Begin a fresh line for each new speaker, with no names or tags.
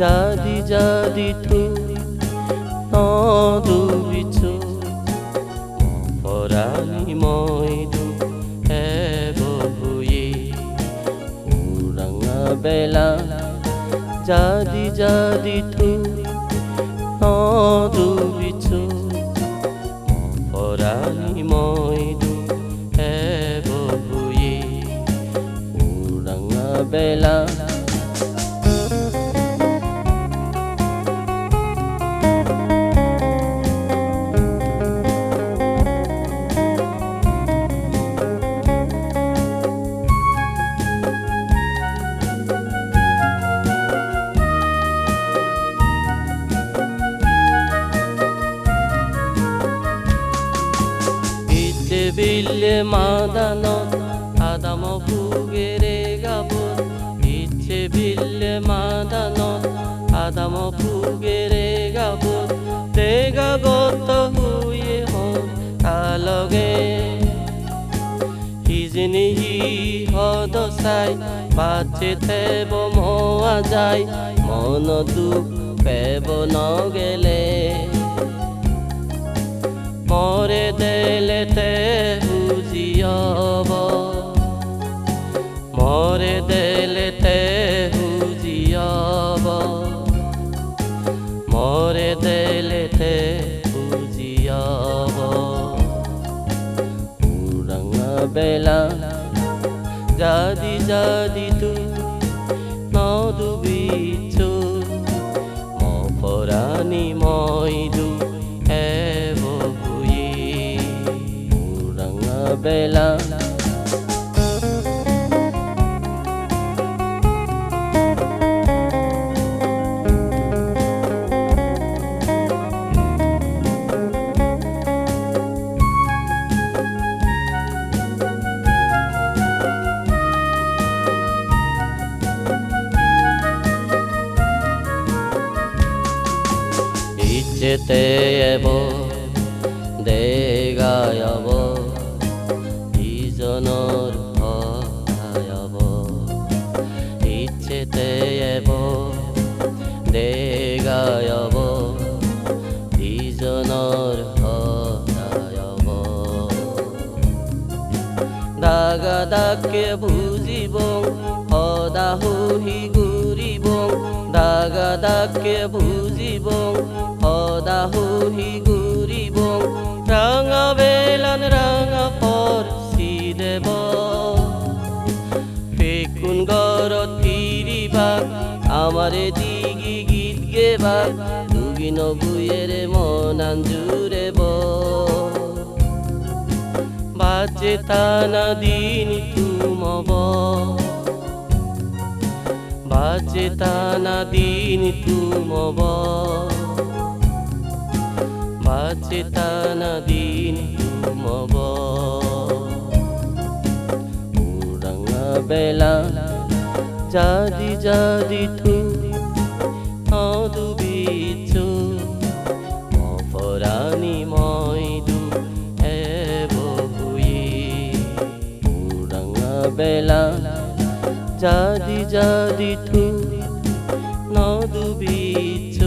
jadi jadi tu নদুবিছো মপৰাণী মইদু এবহুয়ে উৰাঙা বেলা jadi jadi tu নদুবিছো মপৰাণী মইদু এবহুয়ে উৰাঙা বেলা ইচ্ছে বিল্লে মাদানত, আদাম ফুগেরে গাবত। ইচ্ছে বিল্লে মাদানত, আদাম ফুগেরে গাবত। তেগা গত হুয়ে হন তালগে হিজনি হি হদ চাই বাচে থেব মোয়া যায় মন দুখ পেব নগেলে। বেলা। যাদি যাদি তু নদুবিছো মপরানি মইদু বুয়ে উড়াঙা বেলা। ইচ্ছেতে এব, দেগায়ব ইজনৰ সহায়ব ইচ্ছেতে এব, দেগায়ব ইজনৰ সহায়ব দাগা দাগকে বুজিব সদা হুহি ঘূৰিব দাগা দাগকে বুজিব ফেকুন গৰত ফিৰিবাক আমাৰে দিগি গীত গে গেবাক দুগি নবুয়েৰে মনান জুৰেব বাজে তানা দিন তুমব। বাজে তানা দিন তুমব। বাজে তানা দিন তুমব। বেলা। যদি যদি তু অদুবিছো অপরাণী মইদু এবহুয়ে উড়াঙা বেলা। যদি যদি তু নদুবিছ